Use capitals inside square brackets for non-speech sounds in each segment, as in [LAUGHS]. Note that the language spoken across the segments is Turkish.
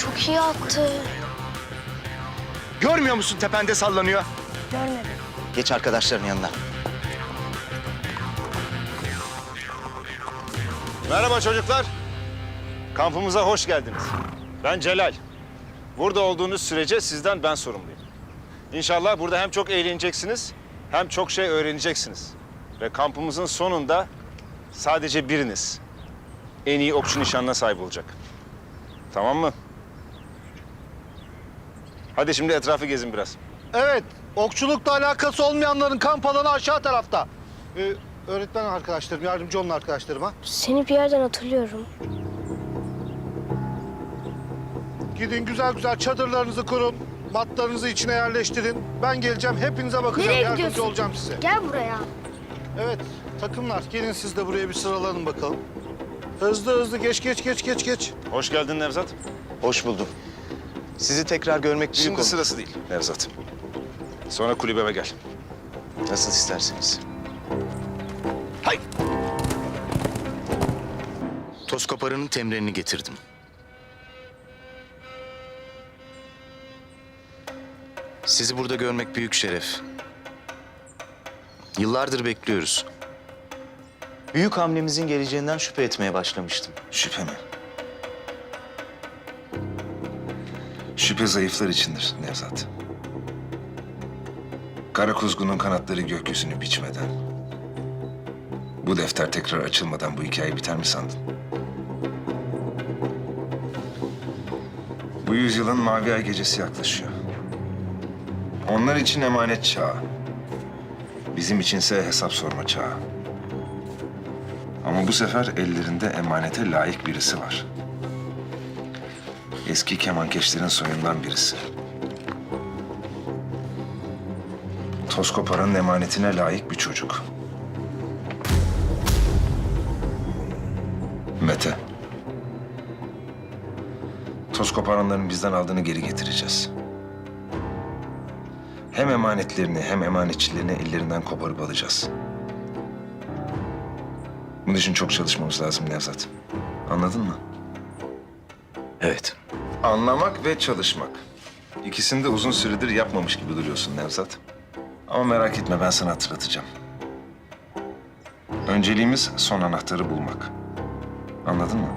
Çok iyi attı. Görmüyor musun tepende sallanıyor? Görmedim. Geç arkadaşların yanına. Merhaba çocuklar. Kampımıza hoş geldiniz. Ben Celal. Burada olduğunuz sürece sizden ben sorumluyum. İnşallah burada hem çok eğleneceksiniz hem çok şey öğreneceksiniz. Ve kampımızın sonunda sadece biriniz en iyi okçu nişanına sahip olacak. Tamam mı? Hadi şimdi etrafı gezin biraz. Evet, okçulukla alakası olmayanların kamp alanı aşağı tarafta. Ee, öğretmen arkadaşlarım, yardımcı olun arkadaşlarıma. Seni bir yerden hatırlıyorum. Gidin güzel güzel çadırlarınızı kurun, matlarınızı içine yerleştirin. Ben geleceğim, hepinize bakacağım, Nereye yardımcı gidiyorsun? olacağım size. Gel buraya. Evet, takımlar gelin siz de buraya bir sıralanın bakalım. Hızlı hızlı geç geç geç geç geç. Hoş geldin Nevzat. Hoş buldum. Sizi tekrar görmek büyük Şimdi onur. sırası değil Nevzat. Sonra kulübeme gel. Nasıl isterseniz. Hay! Toz koparanın temrenini getirdim. Sizi burada görmek büyük şeref. Yıllardır bekliyoruz. Büyük hamlemizin geleceğinden şüphe etmeye başlamıştım. Şüphe mi? Şüphe zayıflar içindir Nevzat. Kara kuzgunun kanatları gökyüzünü biçmeden... ...bu defter tekrar açılmadan bu hikaye biter mi sandın? Bu yüzyılın mavi ay gecesi yaklaşıyor. Onlar için emanet çağı. Bizim içinse hesap sorma çağı. Ama bu sefer ellerinde emanete layık birisi var. Eski kemankeşlerin soyundan birisi. Toz koparanın emanetine layık bir çocuk. Mete. Toz koparanların bizden aldığını geri getireceğiz. Hem emanetlerini hem emanetçilerini ellerinden koparıp alacağız. Bunun için çok çalışmamız lazım Nevzat. Anladın mı? Evet. Anlamak ve çalışmak. İkisini de uzun süredir yapmamış gibi duruyorsun Nevzat. Ama merak etme ben sana hatırlatacağım. Önceliğimiz son anahtarı bulmak. Anladın mı?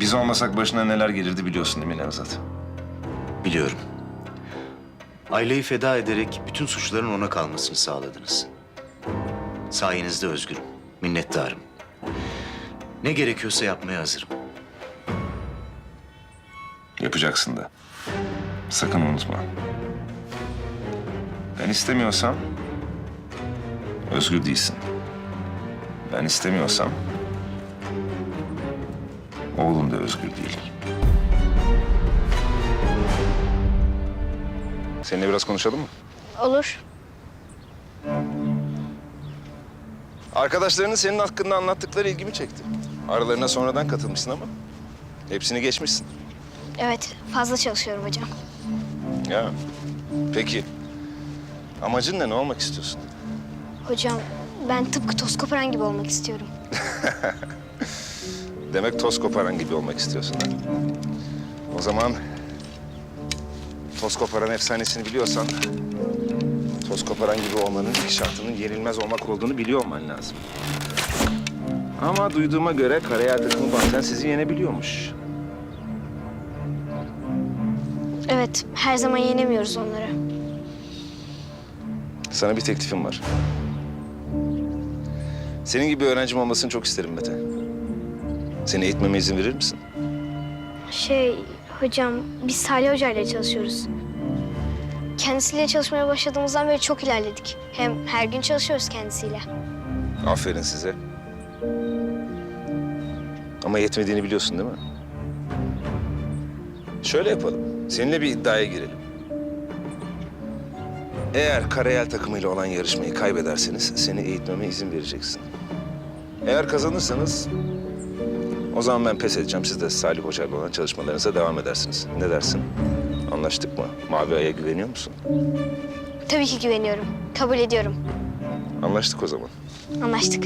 Biz olmasak başına neler gelirdi biliyorsun değil mi Nevzat? Biliyorum. Aileyi feda ederek bütün suçların ona kalmasını sağladınız. Sayenizde özgürüm, minnettarım. Ne gerekiyorsa yapmaya hazırım. Yapacaksın da. Sakın unutma. Ben istemiyorsam özgür değilsin. Ben istemiyorsam oğlum da özgür değil. Seninle biraz konuşalım mı? Olur. Arkadaşlarının senin hakkında anlattıkları ilgimi çekti. Aralarına sonradan katılmışsın ama hepsini geçmişsin. Evet, fazla çalışıyorum hocam. Ya peki amacın ne? Ne olmak istiyorsun? Hocam, ben tıpkı toz koparan gibi olmak istiyorum. [LAUGHS] Demek toz koparan gibi olmak istiyorsun. Ha? O zaman toz koparan efsanesini biliyorsan toz koparan gibi olmanın ilk şartının yenilmez olmak olduğunu biliyor olman lazım. Ama duyduğuma göre Karayel takımı bazen sizi yenebiliyormuş. Evet, her zaman yenemiyoruz onları. Sana bir teklifim var. Senin gibi öğrencim olmasını çok isterim Mete. Seni eğitmeme izin verir misin? Şey, hocam, biz Salih Hoca ile çalışıyoruz. Kendisiyle çalışmaya başladığımızdan beri çok ilerledik. Hem her gün çalışıyoruz kendisiyle. Aferin size. Ama yetmediğini biliyorsun değil mi? Şöyle yapalım. Seninle bir iddiaya girelim. Eğer Karayel takımıyla olan yarışmayı kaybederseniz seni eğitmeme izin vereceksin. Eğer kazanırsanız o zaman ben pes edeceğim. Siz de Salih Hoca ile olan çalışmalarınıza devam edersiniz. Ne dersin? Anlaştık mı? Mavi Ay'a güveniyor musun? Tabii ki güveniyorum. Kabul ediyorum. Anlaştık o zaman. Anlaştık.